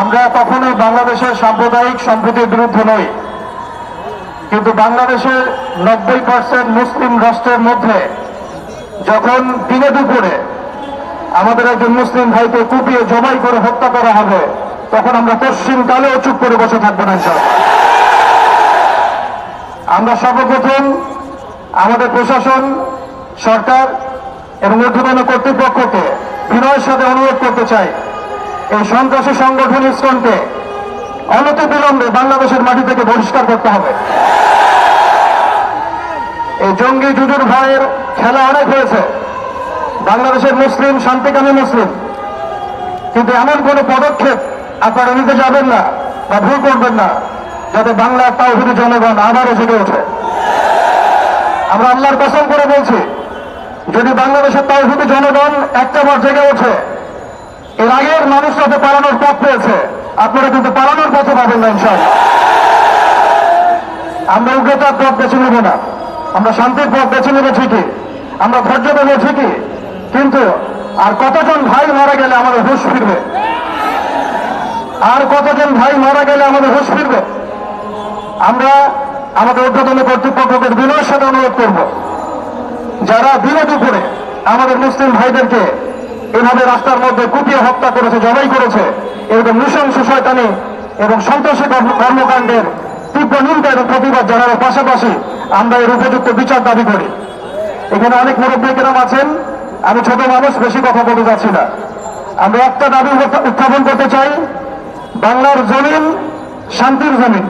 আমরা কখনোই বাংলাদেশের সাম্প্রদায়িক সম্প্রীতির বিরুদ্ধে নই কিন্তু বাংলাদেশের নব্বই পার্সেন্ট মুসলিম রাষ্ট্রের মধ্যে যখন দিনে দুপুরে আমাদের একজন মুসলিম ভাইকে কুপিয়ে জবাই করে হত্যা করা হবে, তখন আমরা পশ্চিম কালেও চুপ করে বসে থাকব না। আমরা সর্বপ্রথম আমাদের প্রশাসন, সরকার এবং ঊর্ধ্বতন কর্তৃপক্ষকে বিনয়ের সাথে অনুরোধ করতে চাই এই সন্ত্রাসী সংগঠন ইসকনকে অনতিবিলম্বে বাংলাদেশের মাটি থেকে বহিষ্কার করতে হবে। এই জঙ্গি জুজুর ভাইয়ের খেলা অনেক হয়েছে। বাংলাদেশের মুসলিম, শান্তিকামী মুসলিম। কিন্তু এমন কোন পদক্ষেপ আপনারা নিতে যাবেন না বা ভুল করবেন না, যাতে বাংলার তাওহিদি জনগণ আবারও জেগে ওঠে। আমরা আল্লাহর কসম করে বলছি, যদি বাংলাদেশের তাওহিদি জনগণ একটা বার জেগে ওঠে এর আগের মানুষরা তো পালানোর পথ পেয়েছে আপনারা কিন্তু পালানোর পথে পাবেন না, ইনশাআল্লাহ। আমরা উগ্রতার পথ বেছে নেব না। আমরা শান্তির পথ বেছে নেব ঠিকই। আমরা ধৈর্য দেবো ঠিকই। কিন্তু আর কতজন ভাই মারা গেলে আমাদের হুশ ফিরবে? আর কতজন ভাই মারা গেলে আমাদের হুশ ফিরবে? আমরা আমাদের ঊর্ধ্বতন কর্তৃপক্ষকে বিনয়ের সাথে অনুরোধ করব। যারা দিনে দুপুরে আমাদের মুসলিম ভাইদেরকে এভাবে রাস্তার মধ্যে কুপিয়ে হত্যা করেছে, জবাই করেছে এরকম নৃশংস শয়তানি এবং সন্ত্রাসী কর্মকাণ্ডের তীব্র নিন্দা এবং প্রতিবাদ জানানোর পাশাপাশি আমরা এর উপযুক্ত বিচার দাবি করি। এখানে অনেক মুরব্বীকেরাম আছেন, আমি ছোট মানুষ, বেশি কথা বলতে যাচ্ছি না। আমরা একটা দাবি উত্থাপন করতে চাই, বাংলার জমিন শান্তির জমিন।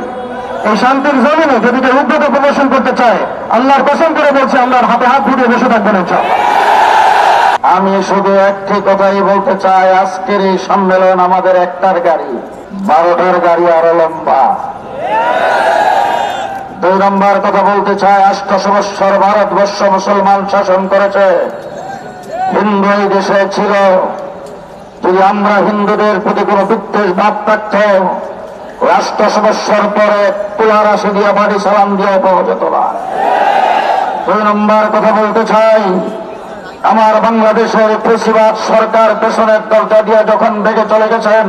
এই শান্তির জমিনে যদি কেউ উদ্যোগ প্রদর্শন করতে চায়, আল্লাহর কসম করে বলছে, আমরা হাতে হাত ফুটিয়ে বসে থাকব না, ইনশাআল্লাহ। আমি শুধু একটি কথাই বলতে চাই, আজকের এই সম্মেলন আমাদের একটার গাড়ি, বারোটার গাড়ি আরও লম্বা। দুই নম্বর কথা বলতে চাই, আষ্টশো বৎসর ভারতবর্ষ মুসলমান শাসন করেছে। হিন্দু এই দেশে ছিল। যদি আমরা হিন্দুদের প্রতি কোনো বিদ্বেষ ভাব থাকত রাষ্ট্র সমস্যার পরে তুলার আসে দিয়ে বাড়ি সালাম দিয়ে যেত না। দুই নম্বর কথা বলতে চাই আমার বাংলাদেশের কৃষিবাদ সরকার পেছনের দরজা দিয়ে যখন বেগে চলে গেছেন,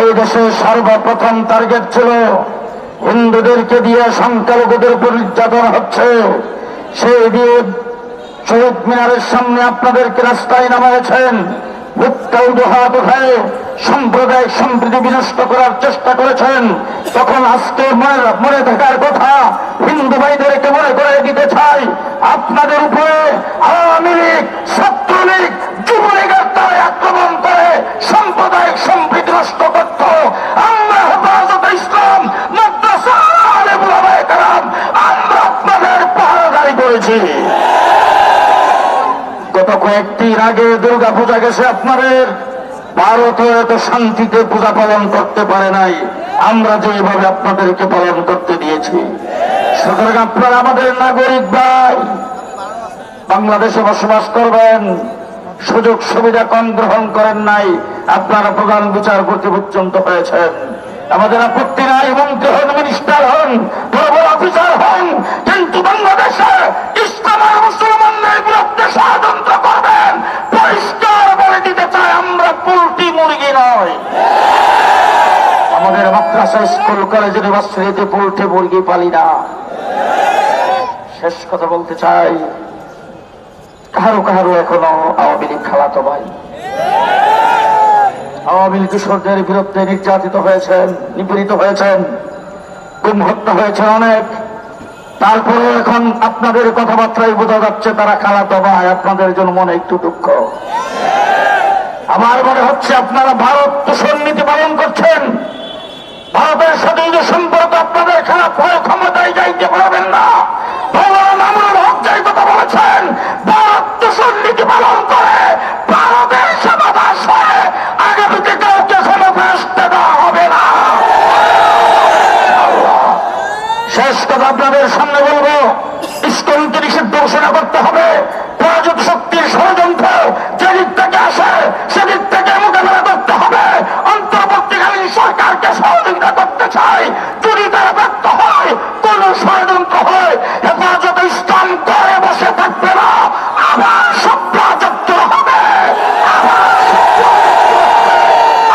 এই দেশে সর্বপ্রথম টার্গেট ছিল হিন্দুদেরকে দিয়ে সংখ্যালঘুদের উপর নির্যাতন হচ্ছে। সেই দিয়ে শহীদ মিনারের সামনে আপনাদেরকে রাস্তায় উদহাত হয়ে সাম্প্রদায়িক সম্প্রীতি বিনষ্ট করার চেষ্টা করেছেন। তখন আজকে মনে থাকার কথা, হিন্দু ভাইদেরকে করে দিতে চাই, আপনাদের উপরে আওয়ামী লীগ, ছাত্রলীগ, যুবলীগের দ্বারা আক্রমণ করে সাম্প্রদায়িক সম্প্রীতি নষ্ট করত। আমরা হেফাজত ইসলাম গত কয়েকদিন আগে দুর্গা পূজা গেছে আপনাদের। ভারত শান্তিতে পূজা পালন করতে পারে নাই। আমরা যেভাবে আপনাদেরকে পালন করতে দিয়েছি। সুতরাং আপনারা আমাদের নাগরিক ভাই, বাংলাদেশে বসবাস করবেন, সুযোগ সুবিধা কম গ্রহণ করেন নাই, আপনারা প্রধান বিচারপতি পর্যন্ত হয়েছেন আমাদের আপত্তি নাই মন্ত্রী হন মিনিস্টার হন বড় অফিসার হন, কিন্তু বাংলাদেশে ইসলাম আর মুসলমানদের বিরুদ্ধে ষড়যন্ত্র করবেন, পরিষ্কার বলে দিতে চাই আমরা পোল্ট্রি মুরগি নয়। আমাদের মাদ্রাসা, স্কুল, কলেজ, ইউনিভার্সিটিতে পোল্ট্রি মুরগি পালি না। শেষ কথা বলতে চাই। কারও কারও এখনও আওয়ামী লীগ খালাতো ভাই আওয়ামী লীগ কিশোরদের বিরুদ্ধে নির্যাতিত হয়েছেন, নিপীড়িত হয়েছেন গুম হত্যা হয়েছে অনেক। তারপরে এখন আপনাদের কথাবার্তায় বোঝা যাচ্ছে তারা খালাতো ভাই আপনাদের জন্য মনে একটু দুঃখ। আমার মনে হচ্ছে আপনারা ভারত দূষণ নীতি পালন করছেন। ভারতের সাথে সম্পর্ক আপনাদের খারাপ হয়ে ক্ষমতায় যাইতে পারবেন না ভগবান আমার হক যাই কথা বলেছেন ভারত দূষণ নীতি পালন করে ভারতের সমাবাস হয়ে আগামীতে কাউকে ক্ষমতা আসতে দেওয়া হবে না শেষ কথা আপনাদের সামনে বলব। ইস্কনকে নিষিদ্ধ ঘোষণা করতে হবে। পরাজিত শক্তির ষড়যন্ত্র যেদিক থেকে আসে, সেদিক থেকে মোকাবেলা করতে হবে। অন্তর্বর্তীকালীন সরকারকে সহযোগিতা করতে চাই। যদি তারা ব্যর্থ হয়, কোন ষড়যন্ত্র হয় হেফাজত ইসলাম করে বসে থাকবে না। আবার সভ্রাচত্র হবে।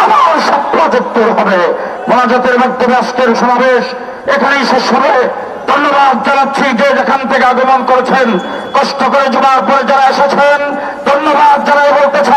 আবার সভ্রাচত্র হবে। মহাজাতের মাধ্যমে আজকের সমাবেশ এখানেই শেষ হবে। ধন্যবাদ জানাচ্ছি যে যেখান থেকে আগমন করেছেন। কষ্ট করে জমার পরে যারা এসেছেন, ধন্যবাদ যারা বলতেছেন